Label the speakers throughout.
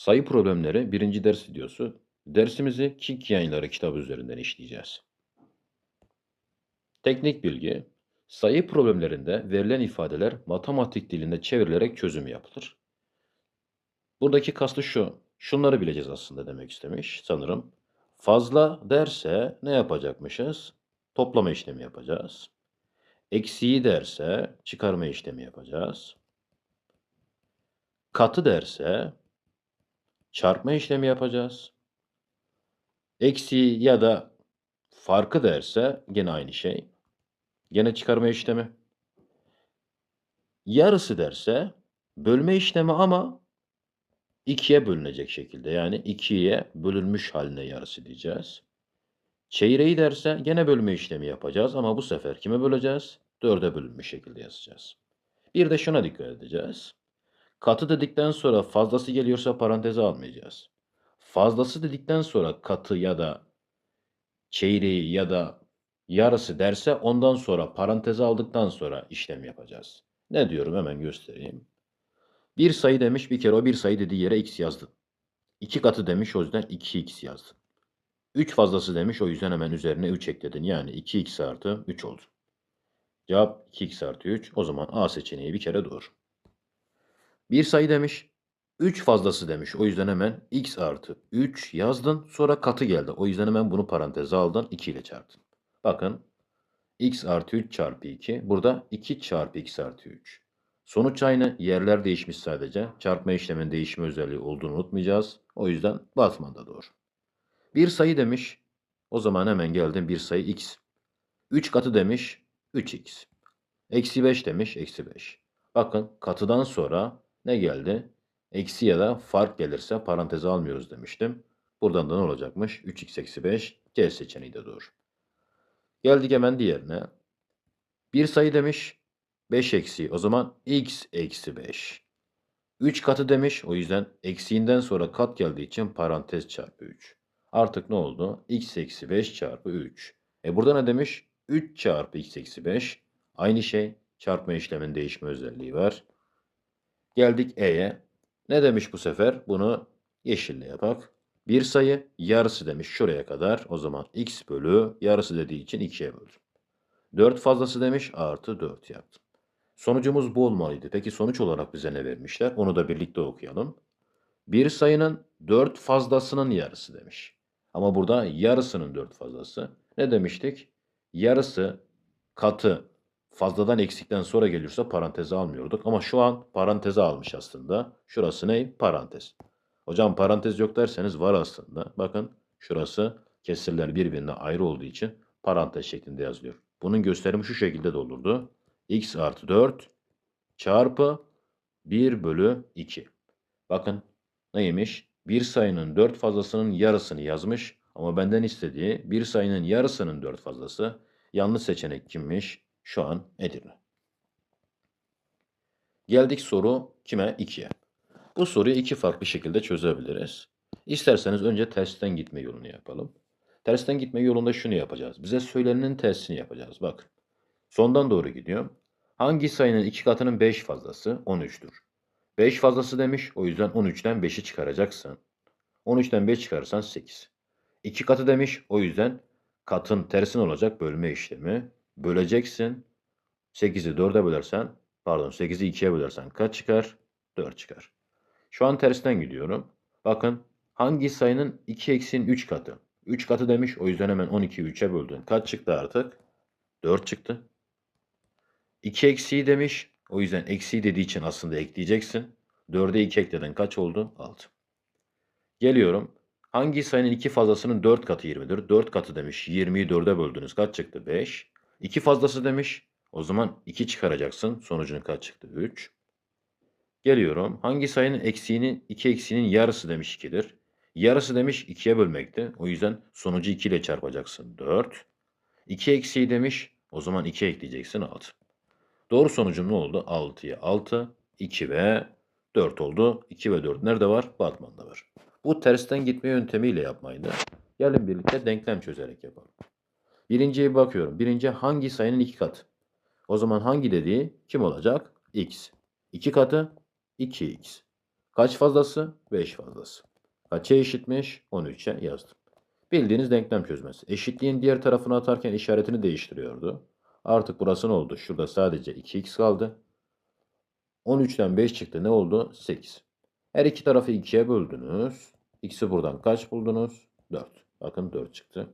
Speaker 1: Sayı problemleri birinci ders videosu. Dersimizi Kik Yayınları kitabı üzerinden işleyeceğiz. Teknik bilgi. Sayı problemlerinde verilen ifadeler matematik dilinde çevrilerek çözüm yapılır. Buradaki kastı şu. Şunları bileceğiz aslında demek istemiş sanırım. Fazla derse ne yapacakmışız? Toplama işlemi yapacağız. Eksiği derse çıkarma işlemi yapacağız. Katı derse çarpma işlemi yapacağız. Eksiği ya da farkı derse gene aynı şey. Gene çıkarma işlemi. Yarısı derse bölme işlemi ama ikiye bölünecek şekilde. Yani ikiye bölünmüş haline yarısı diyeceğiz. Çeyreği derse gene bölme işlemi yapacağız ama bu sefer kime böleceğiz? Dörde bölünmüş şekilde yazacağız. Bir de şuna dikkat edeceğiz. Katı dedikten sonra fazlası geliyorsa paranteze almayacağız. Fazlası dedikten sonra katı ya da çeyreği ya da yarısı derse ondan sonra paranteze aldıktan sonra işlem yapacağız. Ne diyorum hemen göstereyim. Bir sayı demiş bir kere o bir sayı dediği yere x yazdın. İki katı demiş o yüzden 2x yazdın. 3 fazlası demiş o yüzden hemen üzerine 3 ekledin. Yani 2x artı 3 oldu. Cevap 2x artı 3. O zaman A seçeneği bir kere doğru. Bir sayı demiş. 3 fazlası demiş. O yüzden hemen x artı 3 yazdın. Sonra katı geldi. O yüzden hemen bunu paranteze aldın. 2 ile çarptın. Bakın. x artı 3 çarpı 2. Burada 2 çarpı x artı 3. Sonuç aynı. Yerler değişmiş sadece. Çarpma işlemin değişme özelliği olduğunu unutmayacağız. O yüzden Batman da doğru. Bir sayı demiş. O zaman hemen geldim bir sayı x. 3 katı demiş. 3x. Eksi 5 demiş. Eksi 5. Bakın katıdan sonra ne geldi? Eksi ya da fark gelirse paranteze almıyoruz demiştim. Buradan da ne olacakmış? 3x eksi 5. C seçeneği de doğru. Geldik hemen diğerine. Bir sayı demiş. 5 eksi. O zaman x eksi 5. 3 katı demiş. O yüzden eksiğinden sonra kat geldiği için parantez çarpı 3. Artık ne oldu? x eksi 5 çarpı 3. E burada ne demiş? 3 çarpı x eksi 5. Aynı şey. Çarpma işlemin değişme özelliği var. Geldik E'ye. Ne demiş bu sefer? Bunu yeşille yapak. Bir sayı yarısı demiş şuraya kadar. O zaman x bölü yarısı dediği için 2'ye böldüm. 4 fazlası demiş artı 4 yaptım. Sonucumuz bu olmalıydı. Peki sonuç olarak bize ne vermişler? Onu da birlikte okuyalım. Bir sayının 4 fazlasının yarısı demiş. Ama burada yarısının 4 fazlası. Ne demiştik? Yarısı katı fazladan eksikten sonra gelirse paranteze almıyorduk. Ama şu an paranteze almış aslında. Şurası ne? Parantez. Hocam parantez yok derseniz var aslında. Bakın şurası kesirler birbirine ayrı olduğu için parantez şeklinde yazılıyor. Bunun gösterimi şu şekilde de olurdu. x artı 4 çarpı 1 bölü 2. Bakın neymiş? Bir sayının 4 fazlasının yarısını yazmış. Ama benden istediği bir sayının yarısının 4 fazlası. Yanlış seçenek kimmiş? Şu an Edirne. Geldik soru kime? 2'ye. Bu soruyu iki farklı şekilde çözebiliriz. İsterseniz önce tersten gitme yolunu yapalım. Tersten gitme yolunda şunu yapacağız. Bize söylenenin tersini yapacağız. Bakın. Sondan doğru gidiyor. Hangi sayının iki katının 5 fazlası? 13'tür. 5 fazlası demiş. O yüzden 13'ten 5'i çıkaracaksın. 13'ten 5 çıkarırsan 8. 2 katı demiş. O yüzden katın tersine olacak bölme işlemi. Böleceksin. 8'i 4'e bölersen, pardon 8'i 2'ye bölersen kaç çıkar? 4 çıkar. Şu an tersten gidiyorum. Bakın hangi sayının 2 eksiğin 3 katı? 3 katı demiş. O yüzden hemen 12'yi 3'e böldün. Kaç çıktı artık? 4 çıktı. 2 eksiği demiş. O yüzden eksiği dediği için aslında ekleyeceksin. 4'e 2 ekledin. Kaç oldu? 6. Geliyorum. Hangi sayının 2 fazlasının 4 katı 20'dir? 4 katı demiş. 20'yi 4'e böldünüz. Kaç çıktı? 5. 2 fazlası demiş. O zaman 2 çıkaracaksın. Sonucun kaç çıktı? 3. Geliyorum. Hangi sayının eksiğinin 2 eksiğinin yarısı demiş 2'dir. Yarısı demiş 2'ye bölmekte. O yüzden sonucu 2 ile çarpacaksın. 4. 2 eksiği demiş. O zaman 2 ekleyeceksin 6. Doğru sonucum ne oldu? 6'ya 6, 2 ve 4 oldu. 2 ve 4 nerede var? Batman'da var. Bu tersten gitme yöntemiyle yapmaydı. Gelin birlikte denklem çözerek yapalım. Birinciye bakıyorum. Birinci hangi sayının 2 katı? O zaman hangi dediği kim olacak? X. 2 katı 2x. Kaç fazlası? 5 fazlası. Kaça eşitmiş? 13'e yazdım. Bildiğiniz denklem çözmesi. Eşitliğin diğer tarafına atarken işaretini değiştiriyordu. Artık burası ne oldu? Şurada sadece 2x kaldı. 13'ten 5 çıktı. Ne oldu? 8. Her iki tarafı 2'ye böldünüz. X'i buradan kaç buldunuz? 4. Bakın 4 çıktı.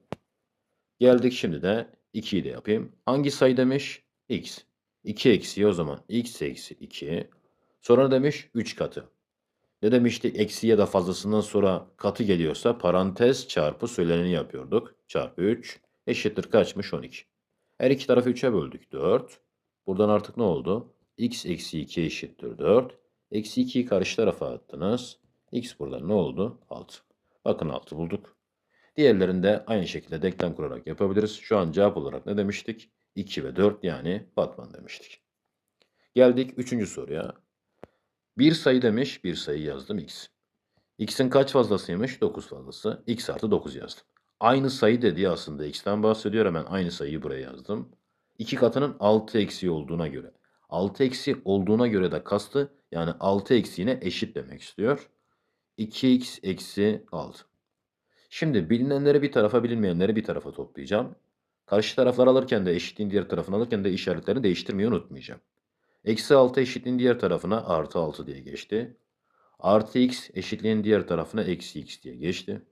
Speaker 1: Geldik şimdi de 2'yi de yapayım. Hangi sayı demiş? X. 2 eksiği o zaman x eksi 2. Sonra demiş 3 katı. Ne demiştik? Eksi ya da fazlasından sonra katı geliyorsa parantez çarpı söyleneni yapıyorduk. Çarpı 3 eşittir kaçmış 12. Her iki tarafı 3'e böldük 4. Buradan artık ne oldu? x eksi 2 eşittir 4. Eksi 2'yi karşı tarafa attınız. x buradan ne oldu? 6. Bakın 6 bulduk. Diğerlerini de aynı şekilde denklem kurarak yapabiliriz. Şu an cevap olarak ne demiştik? 2 ve 4 yani Batman demiştik. Geldik 3. soruya. Bir sayı demiş, bir sayı yazdım x. x'in kaç fazlasıymış? 9 fazlası. x artı 9 yazdım. Aynı sayı dediği aslında x'ten bahsediyor. Hemen aynı sayıyı buraya yazdım. İki katının 6 eksiği olduğuna göre. 6 eksi olduğuna göre de kastı yani 6 eksiğine eşit demek istiyor. 2x eksi 6. Şimdi bilinenleri bir tarafa bilinmeyenleri bir tarafa toplayacağım. Karşı taraflar alırken de eşitliğin diğer tarafını alırken de işaretlerini değiştirmeyi unutmayacağım. Eksi 6 eşitliğin diğer tarafına artı 6 diye geçti. Artı x eşitliğin diğer tarafına eksi x diye geçti.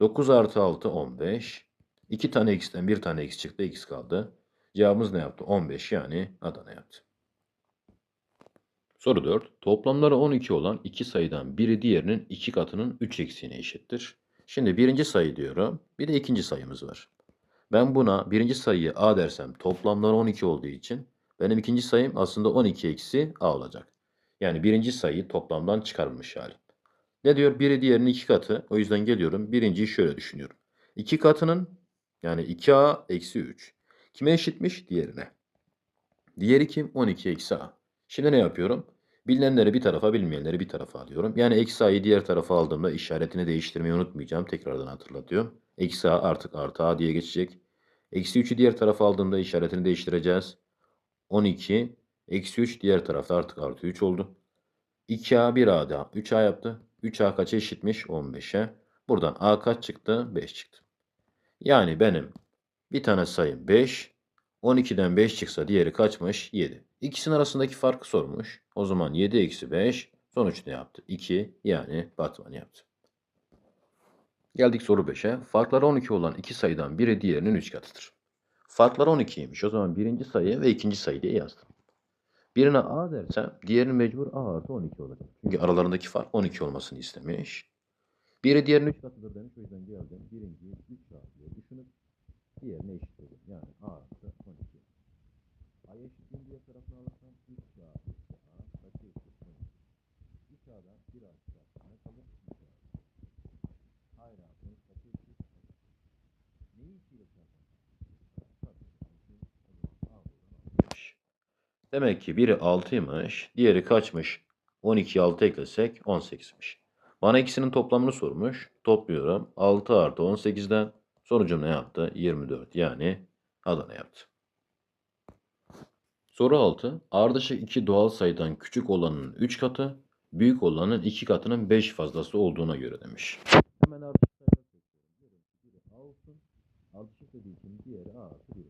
Speaker 1: 9 artı 6 15. 2 tane x'ten 1 tane x çıktı x kaldı. Cevabımız ne yaptı? 15 yani Adana yaptı. Soru 4. Toplamları 12 olan iki sayıdan biri diğerinin iki katının 3 eksiğine eşittir. Şimdi birinci sayı diyorum. Bir de ikinci sayımız var. Ben buna birinci sayıyı a dersem toplamları 12 olduğu için benim ikinci sayım aslında 12 eksi a olacak. Yani birinci sayı toplamdan çıkarılmış hali. Ne diyor? Biri diğerinin iki katı. O yüzden geliyorum. Birinciyi şöyle düşünüyorum. İki katının yani 2a eksi 3. Kime eşitmiş? Diğerine. Diğeri kim? 12 eksi a. Şimdi ne yapıyorum? Bilinenleri bir tarafa, bilmeyenleri bir tarafa alıyorum. Yani eksi a'yı diğer tarafa aldığımda işaretini değiştirmeyi unutmayacağım. Tekrardan hatırlatıyorum. Eksi a artık artı a diye geçecek. Eksi 3'ü diğer tarafa aldığımda işaretini değiştireceğiz. 12. Eksi 3 diğer tarafta artık artı 3 oldu. 2a 1a daha 3a yaptı. 3a kaça eşitmiş? 15'e. Buradan a kaç çıktı? 5 çıktı. Yani benim bir tane sayım 5. 12'den 5 çıksa diğeri kaçmış? 7. İkisinin arasındaki farkı sormuş. O zaman 7 eksi 5 sonuç ne yaptı? 2 yani Batman yaptı. Geldik soru 5'e. Farkları 12 olan iki sayıdan biri diğerinin 3 katıdır. Farkları 12'ymiş. O zaman birinci sayı ve ikinci sayı diye yazdım. Birine A dersem diğerinin mecbur A artı 12 olacak. Çünkü aralarındaki fark 12 olmasını istemiş. Biri diğerinin 3 katıdır demiş. O yüzden geldim. Birinciyi 3 A diye düşünüp diğerine eşitledim. Yani A artı 12. A eşitliğin diğer tarafına alırsam 3 A eksi A kaçı eşit 12. 3 A'dan 1 A çıkarsam ne kalır? 3 A. Hayır abi. Kaçı eşit? Neyi 2 ile A. Demek ki biri 6'ymış, diğeri kaçmış? 12'ye 6 eklesek 18'miş. Bana ikisinin toplamını sormuş. Topluyorum. 6 artı 18'den sonucum ne yaptı? 24. Yani Adana yaptı. Soru 6. Ardışık iki doğal sayıdan küçük olanın 3 katı, büyük olanın 2 katının 5 fazlası olduğuna göre demiş. Hemen ardışık sayıları seçiyorum. Biri A olsun. Ardışık dediği için diğeri A artı 1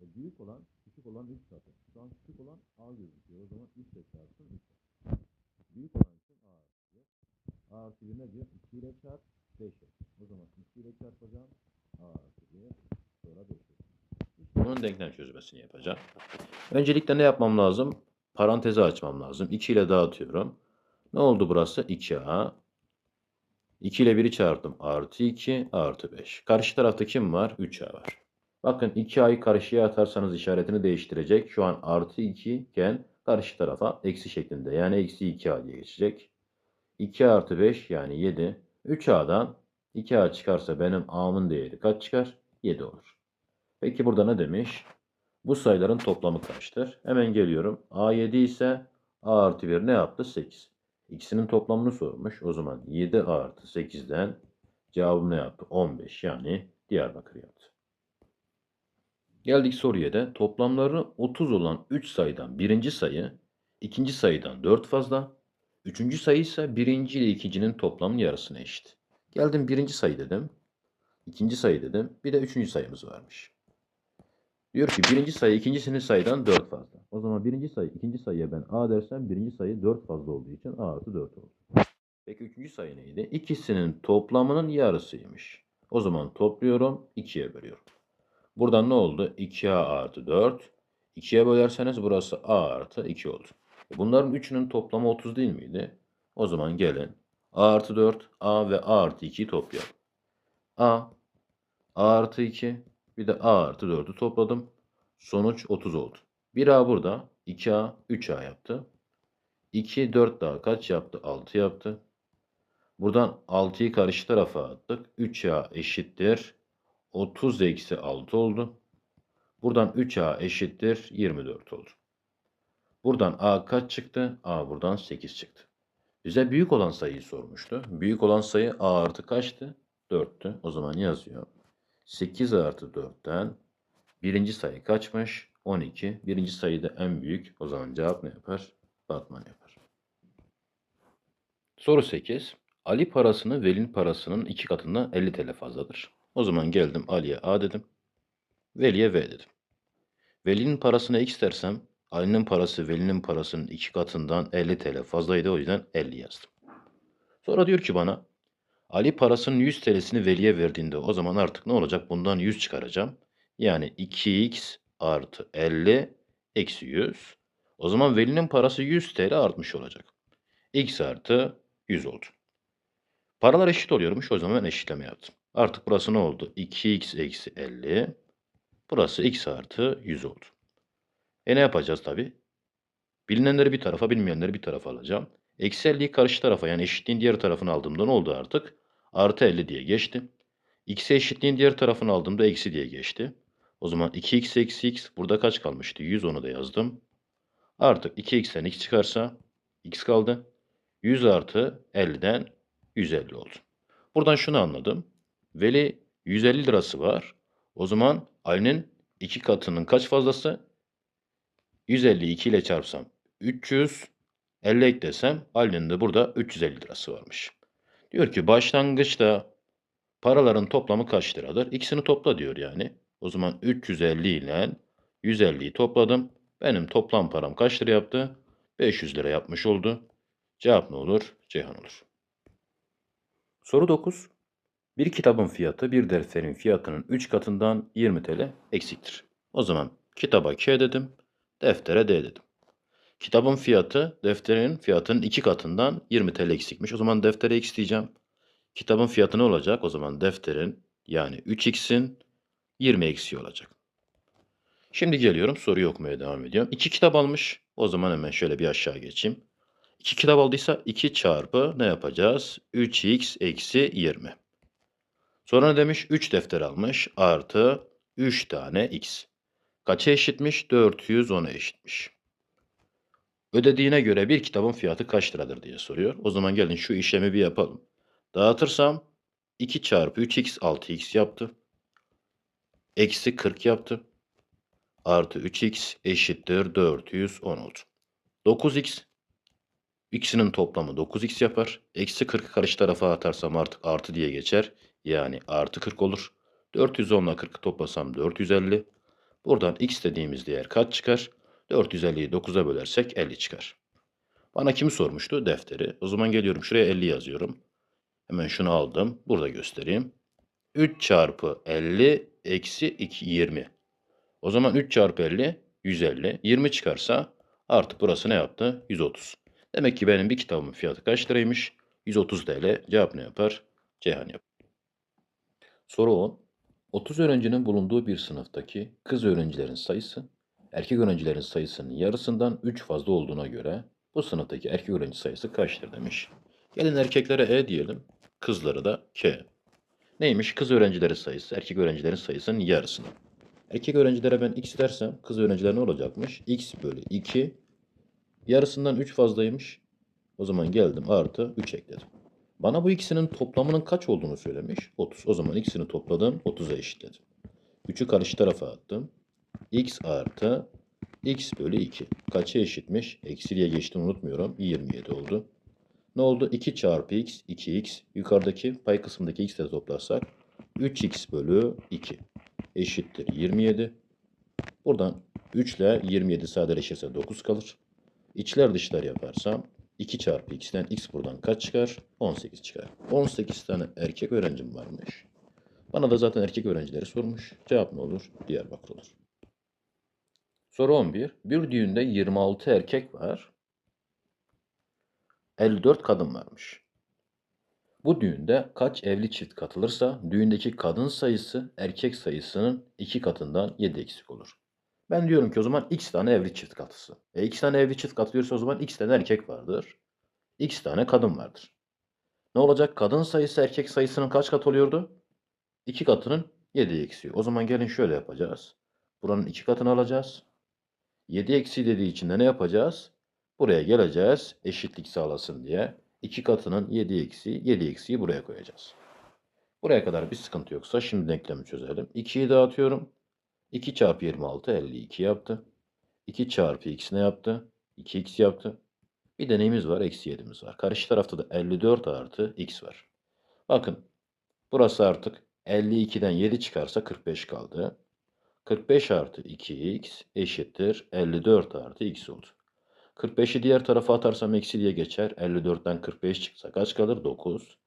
Speaker 1: e büyük olan küçük olan 3 katı. Şu an küçük olan A gözüküyor. O zaman 3 ile çarpsın 3. Büyük olan için A artı 1. A artı 1 ne diyor? 2 ile çarp 5 O zaman 2 ile çarpacağım. A artı 1 sonra 5 Bunun denklem çözmesini yapacağım. Öncelikle ne yapmam lazım? Parantezi açmam lazım. 2 ile dağıtıyorum. Ne oldu burası? 2A. 2 ile 1'i çarptım. Artı 2 artı 5. Karşı tarafta kim var? 3A var. Bakın 2a'yı karşıya atarsanız işaretini değiştirecek. Şu an artı 2 iken karşı tarafa eksi şeklinde. Yani eksi 2a diye geçecek. 2 artı 5 yani 7. 3a'dan 2a çıkarsa benim a'mın değeri kaç çıkar? 7 olur. Peki burada ne demiş? Bu sayıların toplamı kaçtır? Hemen geliyorum. a 7 ise a artı 1 ne yaptı? 8. İkisinin toplamını sormuş. O zaman 7 artı 8'den cevabım ne yaptı? 15 yani Diyarbakır yaptı. Geldik soruya da toplamları 30 olan 3 sayıdan birinci sayı ikinci sayıdan 4 fazla, Üçüncü sayı ise birinci ile ikincinin toplamının yarısına eşit. Geldim birinci sayı dedim. ikinci sayı dedim. Bir de üçüncü sayımız varmış. Diyor ki birinci sayı ikincisinin sayıdan 4 fazla. O zaman birinci sayı ikinci sayıya ben a dersem birinci sayı 4 fazla olduğu için a artı 4 olur. Peki üçüncü sayı neydi? İkisinin toplamının yarısıymış. O zaman topluyorum 2'ye bölüyorum. Buradan ne oldu? 2a artı 4. 2'ye bölerseniz burası a artı 2 oldu. E Bunların üçünün toplamı 30 değil miydi? O zaman gelin a artı 4, a ve a artı 2'yi toplayalım. a, a artı 2, bir de a artı 4'ü topladım. Sonuç 30 oldu. 1a burada, 2a, 3a yaptı. 2, 4 daha kaç yaptı? 6 yaptı. Buradan 6'yı karşı tarafa attık. 3a eşittir. 30 eksi 6 oldu. Buradan 3a eşittir 24 oldu. Buradan a kaç çıktı? a buradan 8 çıktı. Bize büyük olan sayıyı sormuştu. Büyük olan sayı a artı kaçtı? 4'tü. O zaman yazıyor. 8 artı 4'ten birinci sayı kaçmış? 12. Birinci sayı da en büyük. O zaman cevap ne yapar? Batman yapar. Soru 8. Ali parasını Veli'nin parasının iki katından 50 TL fazladır. O zaman geldim Ali'ye A dedim. Veli'ye V dedim. Veli'nin parasına X dersem Ali'nin parası Veli'nin parasının iki katından 50 TL fazlaydı. O yüzden 50 yazdım. Sonra diyor ki bana Ali parasının 100 TL'sini Veli'ye verdiğinde o zaman artık ne olacak? Bundan 100 çıkaracağım. Yani 2x artı 50 eksi 100. O zaman Veli'nin parası 100 TL artmış olacak. x artı 100 oldu. Paralar eşit oluyormuş. O zaman eşitleme yaptım. Artık burası ne oldu? 2x eksi 50. Burası x artı 100 oldu. E ne yapacağız tabi? Bilinenleri bir tarafa, bilmeyenleri bir tarafa alacağım. Eksi 50'yi karşı tarafa yani eşitliğin diğer tarafını aldığımda ne oldu artık? Artı 50 diye geçti. X'e eşitliğin diğer tarafını aldığımda eksi diye geçti. O zaman 2x eksi x burada kaç kalmıştı? 100 onu da yazdım. Artık 2x'ten x çıkarsa x kaldı. 100 artı 50'den 150 oldu. Buradan şunu anladım. Veli 150 lirası var. O zaman Ali'nin iki katının kaç fazlası? 150'yi 2 ile çarpsam 300, 50 eklesem Ali'nin de burada 350 lirası varmış. Diyor ki başlangıçta paraların toplamı kaç liradır? İkisini topla diyor yani. O zaman 350 ile 150'yi topladım. Benim toplam param kaç lira yaptı? 500 lira yapmış oldu. Cevap ne olur? Ceyhan olur. Soru 9. Bir kitabın fiyatı bir defterin fiyatının 3 katından 20 TL eksiktir. O zaman kitaba K dedim, deftere D dedim. Kitabın fiyatı defterin fiyatının 2 katından 20 TL eksikmiş. O zaman deftere X diyeceğim. Kitabın fiyatı ne olacak? O zaman defterin yani 3x'in 20 eksiği olacak. Şimdi geliyorum soruyu okumaya devam ediyorum. 2 kitap almış. O zaman hemen şöyle bir aşağı geçeyim. 2 kitap aldıysa 2 çarpı ne yapacağız? 3x eksi 20. Sonra ne demiş? 3 defter almış artı 3 tane x. Kaça eşitmiş? 410'a eşitmiş. Ödediğine göre bir kitabın fiyatı kaç liradır diye soruyor. O zaman gelin şu işlemi bir yapalım. Dağıtırsam 2 çarpı 3x 6x yaptı. Eksi 40 yaptı. Artı 3x eşittir 410 oldu. 9x ikisinin toplamı 9x yapar. Eksi 40'ı karşı tarafa atarsam artık artı diye geçer. Yani artı 40 olur. 410 ile 40'ı toplasam 450. Buradan x dediğimiz değer kaç çıkar? 450'yi 9'a bölersek 50 çıkar. Bana kim sormuştu? Defteri. O zaman geliyorum şuraya 50 yazıyorum. Hemen şunu aldım. Burada göstereyim. 3 çarpı 50 eksi 2, 20. O zaman 3 çarpı 50 150. 20 çıkarsa artık burası ne yaptı? 130. Demek ki benim bir kitabımın fiyatı kaç liraymış? 130 TL. Cevap ne yapar? Ceyhan yapar. Soru 10. 30 öğrencinin bulunduğu bir sınıftaki kız öğrencilerin sayısı erkek öğrencilerin sayısının yarısından 3 fazla olduğuna göre bu sınıftaki erkek öğrenci sayısı kaçtır demiş. Gelin erkeklere E diyelim, kızlara da K. Neymiş? Kız öğrencileri sayısı erkek öğrencilerin sayısının yarısını. Erkek öğrencilere ben x dersem kız öğrenciler ne olacakmış? x bölü 2 yarısından 3 fazlaymış. O zaman geldim artı 3 ekledim. Bana bu ikisinin toplamının kaç olduğunu söylemiş. 30. O zaman ikisini topladım 30'a eşitledim. 3'ü karşı tarafa attım. X artı x bölü 2. Kaça eşitmiş? Eksiliye geçtim unutmuyorum. 27 oldu. Ne oldu? 2 çarpı x, 2x. Yukarıdaki pay kısmındaki x'le toplarsak 3x bölü 2 eşittir 27. Buradan 3 ile 27 sadeleşirse 9 kalır. İçler dışlar yaparsam 2 çarpı x'ten x buradan kaç çıkar? 18 çıkar. 18 tane erkek öğrencim varmış. Bana da zaten erkek öğrencileri sormuş. Cevap ne olur? Diyarbakır olur. Soru 11. Bir düğünde 26 erkek var. 54 kadın varmış. Bu düğünde kaç evli çift katılırsa düğündeki kadın sayısı erkek sayısının iki katından 7 eksik olur. Ben diyorum ki o zaman x tane evli çift katılsın. E x tane evli çift katılıyorsa o zaman x tane erkek vardır. x tane kadın vardır. Ne olacak? Kadın sayısı erkek sayısının kaç kat oluyordu? 2 katının 7 eksiği. O zaman gelin şöyle yapacağız. Buranın 2 katını alacağız. 7 eksi dediği için de ne yapacağız? Buraya geleceğiz eşitlik sağlasın diye. 2 katının 7 eksi 7 eksiği buraya koyacağız. Buraya kadar bir sıkıntı yoksa şimdi denklemi çözelim. 2'yi dağıtıyorum. 2 çarpı 26 52 yaptı. 2 çarpı x ne yaptı? 2x yaptı. Bir deneyimiz var. Eksi 7'miz var. Karşı tarafta da 54 artı x var. Bakın. Burası artık 52'den 7 çıkarsa 45 kaldı. 45 artı 2x eşittir 54 artı x oldu. 45'i diğer tarafa atarsam eksi diye geçer. 54'ten 45 çıksa kaç kalır? 9.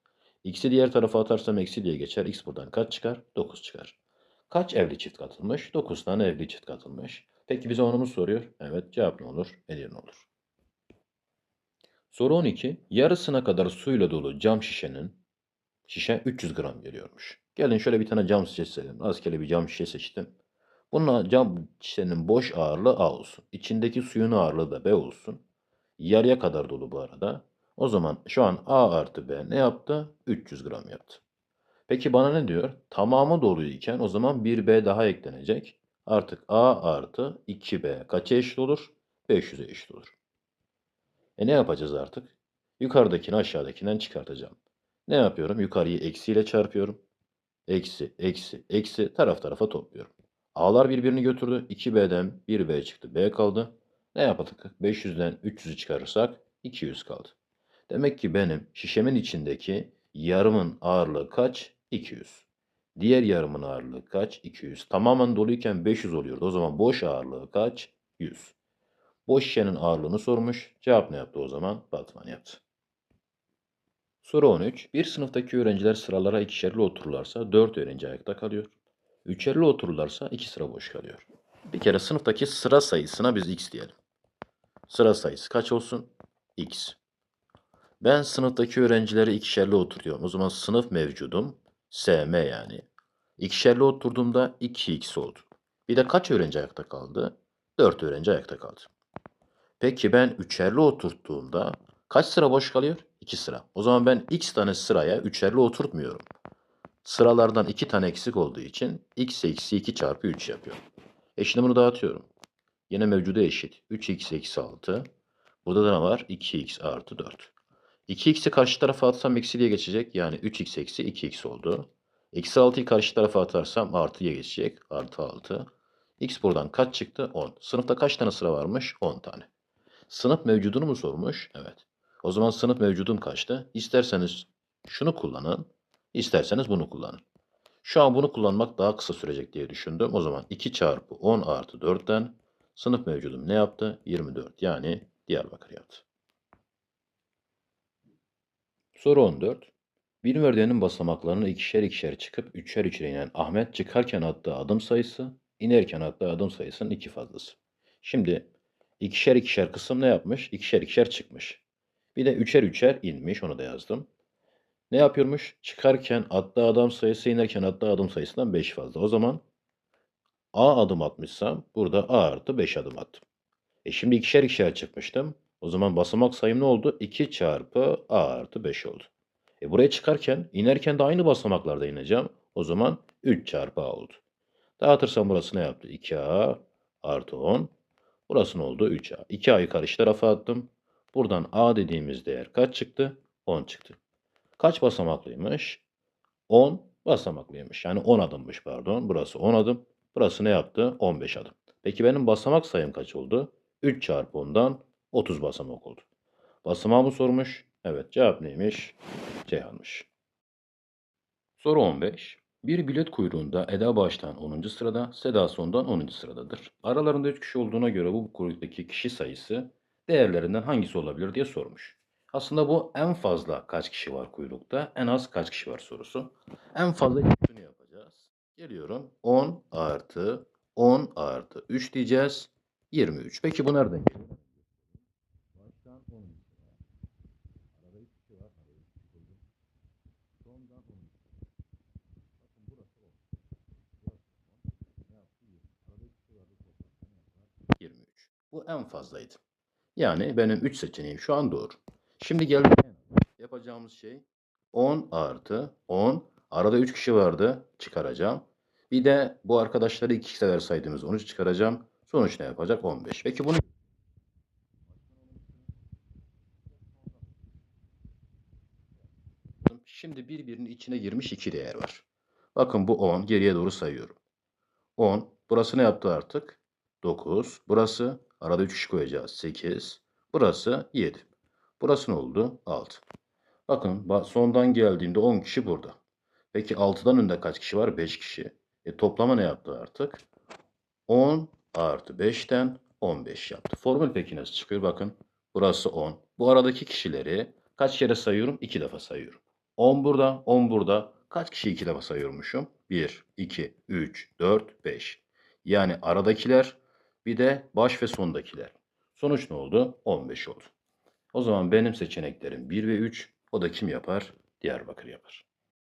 Speaker 1: X'i diğer tarafa atarsam eksi diye geçer. X buradan kaç çıkar? 9 çıkar. Kaç evli çift katılmış? 9 tane evli çift katılmış. Peki bize onu mu soruyor? Evet cevap ne olur? Edirne olur. Soru 12. Yarısına kadar suyla dolu cam şişenin şişe 300 gram geliyormuş. Gelin şöyle bir tane cam şişe seçelim. Rastgele bir cam şişe seçtim. Bununla cam şişenin boş ağırlığı A olsun. İçindeki suyun ağırlığı da B olsun. Yarıya kadar dolu bu arada. O zaman şu an A artı B ne yaptı? 300 gram yaptı. Peki bana ne diyor? Tamamı doluyken o zaman 1B daha eklenecek. Artık A artı 2B kaça eşit olur? 500'e eşit olur. E ne yapacağız artık? Yukarıdakini aşağıdakinden çıkartacağım. Ne yapıyorum? Yukarıyı eksiyle çarpıyorum. Eksi, eksi, eksi taraf tarafa topluyorum. A'lar birbirini götürdü. 2B'den 1B çıktı. B kaldı. Ne yaptık? 500'den 300'ü çıkarırsak 200 kaldı. Demek ki benim şişemin içindeki yarımın ağırlığı kaç? 200. Diğer yarımın ağırlığı kaç? 200. Tamamen doluyken 500 oluyordu. O zaman boş ağırlığı kaç? 100. Boş şişenin ağırlığını sormuş. Cevap ne yaptı o zaman? Batman yaptı. Soru 13. Bir sınıftaki öğrenciler sıralara ikişerli otururlarsa 4 öğrenci ayakta kalıyor. Üçerli otururlarsa 2 sıra boş kalıyor. Bir kere sınıftaki sıra sayısına biz x diyelim. Sıra sayısı kaç olsun? x. Ben sınıftaki öğrencileri ikişerli oturuyorum. O zaman sınıf mevcudum SM yani. İkişerli oturduğumda 2x oldu. Bir de kaç öğrenci ayakta kaldı? 4 öğrenci ayakta kaldı. Peki ben üçerli oturttuğumda kaç sıra boş kalıyor? 2 sıra. O zaman ben x tane sıraya üçerli oturtmuyorum. Sıralardan 2 tane eksik olduğu için x eksi 2 çarpı 3 yapıyor. E şimdi bunu dağıtıyorum. Yine mevcuda eşit. 3x eksi 6. Burada da ne var? 2x artı 4. 2x'i karşı tarafa atsam eksi diye geçecek. Yani 3x eksi 2x oldu. Eksi 6'yı karşı tarafa atarsam artıya geçecek. Artı 6. X buradan kaç çıktı? 10. Sınıfta kaç tane sıra varmış? 10 tane. Sınıf mevcudunu mu sormuş? Evet. O zaman sınıf mevcudum kaçtı? İsterseniz şunu kullanın. İsterseniz bunu kullanın. Şu an bunu kullanmak daha kısa sürecek diye düşündüm. O zaman 2 çarpı 10 artı 4'ten sınıf mevcudum ne yaptı? 24 yani Diyarbakır yaptı. Soru 14. Bir merdivenin basamaklarını ikişer ikişer çıkıp üçer üçer inen Ahmet çıkarken attığı adım sayısı, inerken attığı adım sayısının iki fazlası. Şimdi ikişer ikişer kısım ne yapmış? İkişer ikişer çıkmış. Bir de üçer üçer inmiş, onu da yazdım. Ne yapıyormuş? Çıkarken attığı adam sayısı, inerken attığı adım sayısından 5 fazla. O zaman A adım atmışsam burada A artı 5 adım attım. E şimdi ikişer ikişer çıkmıştım. O zaman basamak sayım ne oldu? 2 çarpı A artı 5 oldu. E buraya çıkarken, inerken de aynı basamaklarda ineceğim. O zaman 3 çarpı A oldu. Dağıtırsam burası ne yaptı? 2A artı 10. Burası ne oldu? 3A. 2A'yı karşı tarafa attım. Buradan A dediğimiz değer kaç çıktı? 10 çıktı. Kaç basamaklıymış? 10 basamaklıymış. Yani 10 adımmış pardon. Burası 10 adım. Burası ne yaptı? 15 adım. Peki benim basamak sayım kaç oldu? 3 çarpı 10'dan 30 basamak oldu. Basamağımı sormuş. Evet cevap neymiş? Ceyhan'mış. Soru 15. Bir bilet kuyruğunda Eda baştan 10. sırada, Seda sondan 10. sıradadır. Aralarında 3 kişi olduğuna göre bu kuyruktaki kişi sayısı değerlerinden hangisi olabilir diye sormuş. Aslında bu en fazla kaç kişi var kuyrukta, en az kaç kişi var sorusu. En fazla şunu yapacağız. Geliyorum 10 artı 10 artı 3 diyeceğiz. 23. Peki bu nereden geliyor? Baştan 10. sıra. Arada 3 kişi var. Arada 3 kişi koydum. Sondan 10. Bakın burası 10. Burası 10. Ne yaptı? 20. Arada 3 kişi vardı toplamda ne yapar? 23. Bu en fazlaydı. Yani benim 3 seçeneğim şu an doğru. Şimdi aza. Yapacağımız şey 10 artı 10. Arada 3 kişi vardı. Çıkaracağım. Bir de bu arkadaşları 2 sefer saydığımız 13 çıkaracağım. Sonuç ne yapacak? 15. Peki bunu Şimdi birbirinin içine girmiş iki değer var. Bakın bu 10. Geriye doğru sayıyorum. 10. Burası ne yaptı artık? 9. Burası arada 3 kişi koyacağız. 8. Burası 7. Burası ne oldu? 6. Bakın ba- sondan geldiğimde 10 kişi burada. Peki 6'dan önde kaç kişi var? 5 kişi. E toplama ne yaptı artık? 10 artı 5'ten 15 yaptı. Formül peki nasıl çıkıyor? Bakın burası 10. Bu aradaki kişileri kaç kere sayıyorum? 2 defa sayıyorum. 10 burada, 10 burada. Kaç kişi 2 defa sayıyormuşum? 1, 2, 3, 4, 5. Yani aradakiler bir de baş ve sondakiler. Sonuç ne oldu? 15 oldu. O zaman benim seçeneklerim 1 ve 3. O da kim yapar? Diyarbakır yapar.